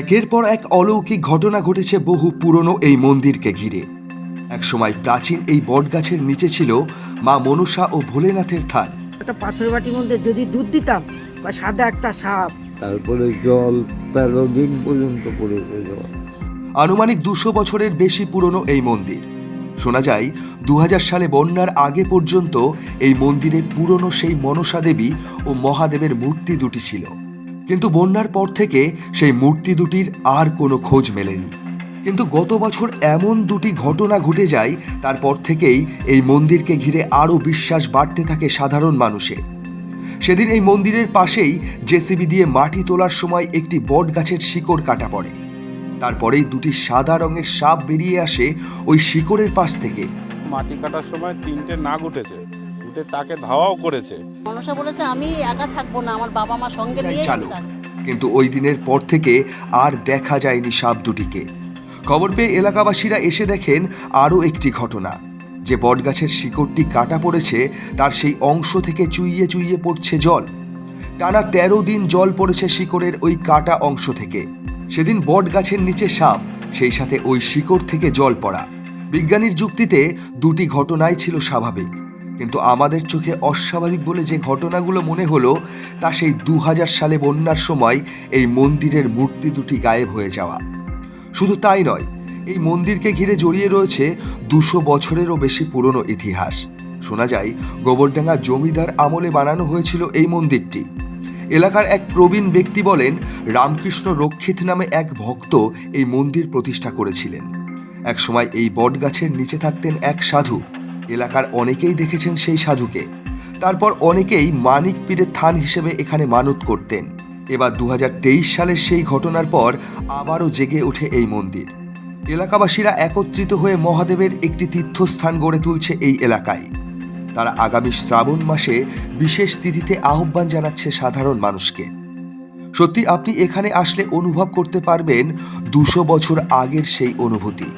একের পর এক অলৌকিক ঘটনা ঘটেছে বহু পুরনো এই মন্দিরকে ঘিরে। একসময় প্রাচীন এই বটগাছের নিচে ছিল মা মনসা ও ভোলেনাথের থান। একটা পাথর বাটির মধ্যে যদি দুধ দিতাম বা সাদা একটা সাপ। তারপরে জল তেরো দিন পর্যন্ত পড়েছে জল আনুমানিক দুশো বছরের বেশি পুরনো এই মন্দির। শোনা যায় দু হাজার সালে বন্যার আগে পর্যন্ত এই মন্দিরে পুরনো সেই মনসা দেবী ও মহাদেবের মূর্তি দুটি ছিল। কিন্তু বন্যার পর থেকে সেই মূর্তি দুটির আর কোনো খোঁজ মেলেনি। কিন্তু গত বছর এমন দুটি ঘটনা ঘটে যায়, তারপর থেকেই এই মন্দিরকে ঘিরে আরও বিশ্বাস বাড়তে থাকে সাধারণ মানুষের। সেদিন এই মন্দিরের পাশেই জেসিবি দিয়ে মাটি তোলার সময় একটি বট গাছের শিকড় কাটা পড়ে। তারপরেই দুটি সাদা রঙের সাপ বেরিয়ে আসে ওই শিকড়ের পাশ থেকে। মাটি কাটার সময় তিনটে নাগ উঠেছে। উঠে তাকে ধাওয়াও করেছে। মনসা বলেছে আমি একা থাকব না আমার বাবা মা সঙ্গে নিয়ে চালু। কিন্তু ওই দিনের পর থেকে আর দেখা যায়নি সাপ দুটিকে। খবর পেয়ে এলাকাবাসীরা এসে দেখেন আরও একটি ঘটনা। যে বটগাছের শিকড়টি কাটা পড়েছে তার সেই অংশ থেকে চুইয়ে চুইয়ে পড়ছে জল। টানা তেরো দিন জল পড়েছে শিকড়ের ওই কাটা অংশ থেকে। সেদিন বট গাছের নিচে সাপ সেই সাথে ওই শিকড় থেকে জল পড়া। বিজ্ঞানীর যুক্তিতে দুটি ঘটনাই ছিল স্বাভাবিক। কিন্তু আমাদের চোখে অস্বাভাবিক বলে যে ঘটনাগুলো মনে হলো, তা সেই দু হাজার সালে বন্যার সময় এই মন্দিরের মূর্তি দুটি গায়েব হয়ে যাওয়া। শুধু তাই নয়, এই মন্দিরকে ঘিরে জড়িয়ে রয়েছে দুশো বছরেরও বেশি পুরনো ইতিহাস। শোনা যায়, গোবরডাঙ্গা জমিদার আমলে বানানো হয়েছিল এই মন্দিরটি। এলাকার এক প্রবীণ ব্যক্তি বলেন, রামকৃষ্ণ রক্ষিত নামে এক ভক্ত এই মন্দির প্রতিষ্ঠা করেছিলেন। একসময় এই বটগাছের নিচে থাকতেন এক সাধু। এলাকার অনেকেই দেখেছেন সেই সাধুকে। তারপর অনেকেই মানিক পীরের থান হিসেবে এখানে মানত করতেন। এবার দু হাজার তেইশ সালের সেই ঘটনার পর আবারও জেগে ওঠে এই মন্দির। এলাকাবাসীরা একত্রিত হয়ে মহাদেবের একটি তীর্থস্থান গড়ে তুলছে এই এলাকায়। তারা আগামী শ্রাবণ মাসে বিশেষ তিথিতে আহ্বান জানাচ্ছে সাধারণ মানুষকে। সত্যি আপনি এখানে আসলে অনুভব করতে পারবেন দুশো বছর আগের সেই অনুভূতি।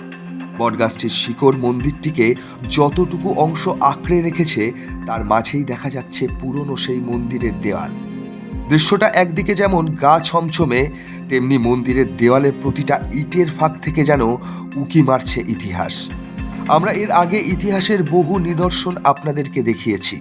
বটগাছটির শিকড় মন্দিরটিকে যতটুকু অংশ আঁকড়ে রেখেছে, তার মাঝেই দেখা যাচ্ছে পুরনো সেই মন্দিরের দেওয়াল দৃশ্যটা একদিকে যেমন গা ছমছমে, তেমনি মন্দিরের দেওয়ালের প্রতিটা ইটের ফাঁক থেকে যেন উকি মারছে ইতিহাস। আমরা এর আগে ইতিহাসের বহু নিদর্শন আপনাদেরকে দেখিয়েছি।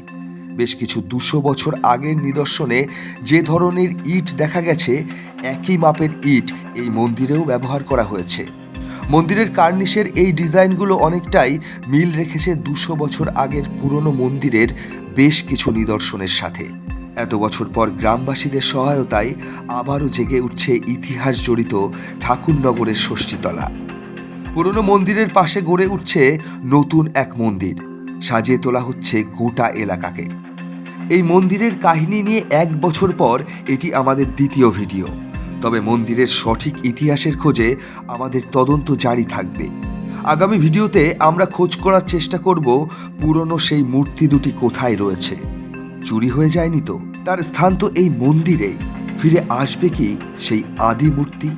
বেশ কিছু দুশো বছর আগের নিদর্শনে যে ধরনের ইট দেখা গেছে, একই মাপের ইট এই মন্দিরেও ব্যবহার করা হয়েছে। মন্দিরের কার্নিশের এই ডিজাইনগুলো অনেকটাই মিল রেখেছে দুশো বছর আগের পুরনো মন্দিরের বেশ কিছু নিদর্শনের সাথে। এত বছর পর গ্রামবাসীদের সহায়তায় আবারও জেগে উঠছে ইতিহাস জড়িত ঠাকুরনগরের ষষ্ঠীতলা। পুরনো মন্দিরের পাশে গড়ে উঠছে নতুন এক মন্দির। সাজিয়ে তোলা হচ্ছে গোটা এলাকাকে। এই মন্দিরের কাহিনী নিয়ে এক বছর পর এটি আমাদের দ্বিতীয় ভিডিও। তবে মন্দিরের সঠিক ইতিহাসের খোঁজে আমাদের তদন্ত জারি থাকবে। আগামী ভিডিওতে আমরা খোঁজ করার চেষ্টা করব পুরনো সেই মূর্তি দুটি কোথায় রয়েছে। চুরি হয়ে যায়নি তো? তার স্থান তো এই মন্দিরেই। ফিরে আসবে কি সেই আদি মূর্তি?